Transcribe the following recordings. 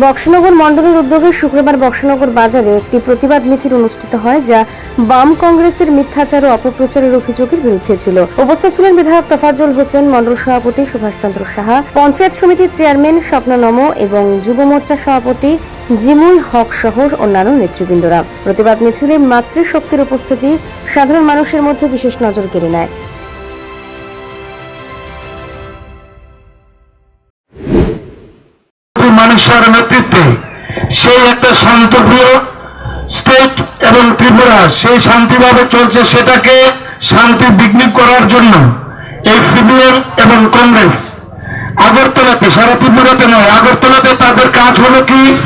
বক্সনগর মণ্ডলের উদ্যোগে শুক্রবার বক্সনগর বাজারে একটি প্রতিবাদ মিছিল অনুষ্ঠিত হয়, যা বাম কংগ্রেসের মিথ্যাচার ও অপপ্রচারের অভিযোগের বিরুদ্ধে ছিল। উপস্থিত ছিলেন বিধায়ক তফাজ্জল হোসেন, মণ্ডল সভাপতি সুভাষচন্দ্র সাহা, পঞ্চায়েত সমিতির চেয়ারম্যান স্বপ্ন নম এবং যুব মোর্চা সভাপতি জিমুল হক সহ অন্যান্য নেতৃবৃন্দরা। প্রতিবাদ মিছিলে মাতৃশক্তির উপস্থিতি সাধারণ মানুষের মধ্যে বিশেষ নজর কেড়ে নেয়। মানুষের নেতৃত্বে সেই একটা শান্তপ্রিয় স্টেট এবং ত্রিপুরা সেই শান্তিভাবে চলছে সেটাকে শান্তি বিঘ্ন করার জন্য এই সিপিএম এবং কংগ্রেস। আগরতলাতে সারা ত্রিপুরাতে নয়, আগরতলাতে তাদের কাজ হলো কি?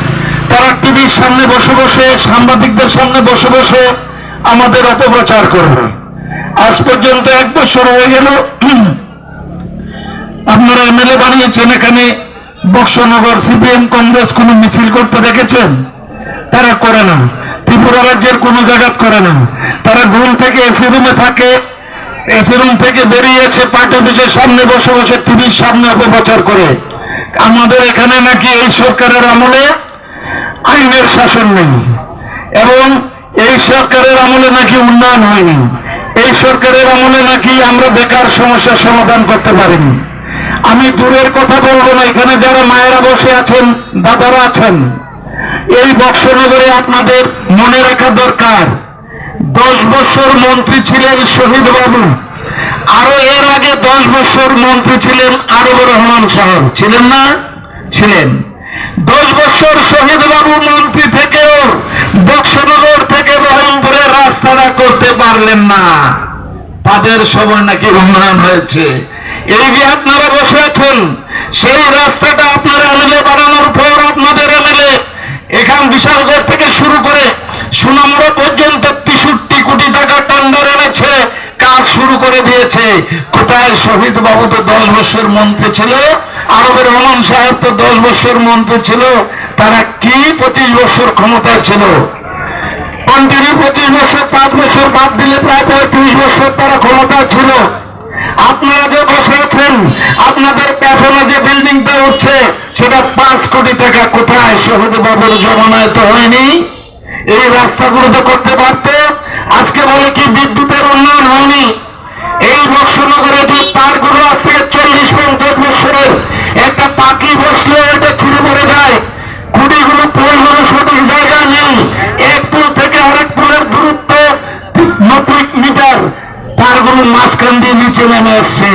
তারা টিভির সামনে বসে বসে, সাংবাদিকদের সামনে বসে বসে আমাদের অপপ্রচার করবে। আজ পর্যন্ত এক বছর হয়ে গেল। আপনারা এমএলএ বানিয়েছেন এখানে। বক্সনগর সিপিএম কংগ্রেস কোনো মিছিল করতে দেখেছেন? তারা করে না। ত্রিপুরা রাজ্যের কোনো জায়গাত করে না। তারা ঘুম থেকে এসি রুমে থাকে। এসি রুম থেকে বেরিয়ে এসে পার্টি অফিসের সামনে বসে বসে টিভির সামনে অপপ্রচার করে। আমাদের এখানে নাকি এই সরকারের আমলে আইনের শাসন নেই। এবং এই সরকারের আমলে নাকি উন্নয়ন হয়নি। এই সরকারের আমলে নাকি আমরা বেকার সমস্যার সমাধান করতে পারিনি। আমি দূরের কথা বলব না, এখানে যারা মায়েরা বসে আছেন, দাদারা আছেন, এই বক্সনগরে আপনাদের মনে রাখা দরকার। দশ বছর মন্ত্রী ছিলেন শহীদ বাবু, আরও এর আগে দশ বছর মন্ত্রী ছিলেন আরবুর রহমান সাহেব। ছিলেন না? ছিলেন। দশ বছর শহীদ বাবু মন্ত্রী থেকেও বক্সনগর থেকে রহমপুরের রাস্তাটা করতে পারলেন না। তাদের সময় নাকি উন্নয়ন হয়েছে। এই যে আপনারা বসে সেই রাস্তাটা আপনারা এমএলএ বানানোর পর আপনাদের এমএলএ এখান বিশালগড় থেকে শুরু করে সুনামড়া পর্যন্ত তেষট্টি কোটি টাকা টেন্ডার এনেছে, কাজ শুরু করে দিয়েছে। কোথায় শহীদ বাবু তো দশ বছর মন্ত্রী ছিল? আরবের রহমান সাহেব তো দশ বছর মন্ত্রী ছিল। তারা কি পঁচিশ বছর ক্ষমতায় ছিল? কন্টিনিউ পঁচিশ বছর পাঁচ বছর বাদ দিলে প্রায় পঁয়ত্রিশ বছর তারা ক্ষমতা ছিল আপনারা যে বসে আছেন পেছনে যে বিল্ডিংটা উঠছে, সেটা পাঁচ কোটি টাকা কোথায়? শহীদ বাবুর জমানায় তো হয়নি। এই রাস্তাগুলো তো করতে পারত, আজকে বলে কি বিদ্যুতের উন্নয়ন হয়নি? এই বক্সনগরে যে তারগুলো আজ চল্লিশ পঞ্চাশ বছরের একটা পাখি বসলে এটা ছিঁড়ে পড়ে যায়। খুঁটিগুলো পোলগুলো সঠিক জায়গায় নেই। এক পুল থেকে আরেক পুলের দূরত্ব নব্বই মিটার। তারগুলো মাঝখান দিয়ে নিচে নেমে আসছে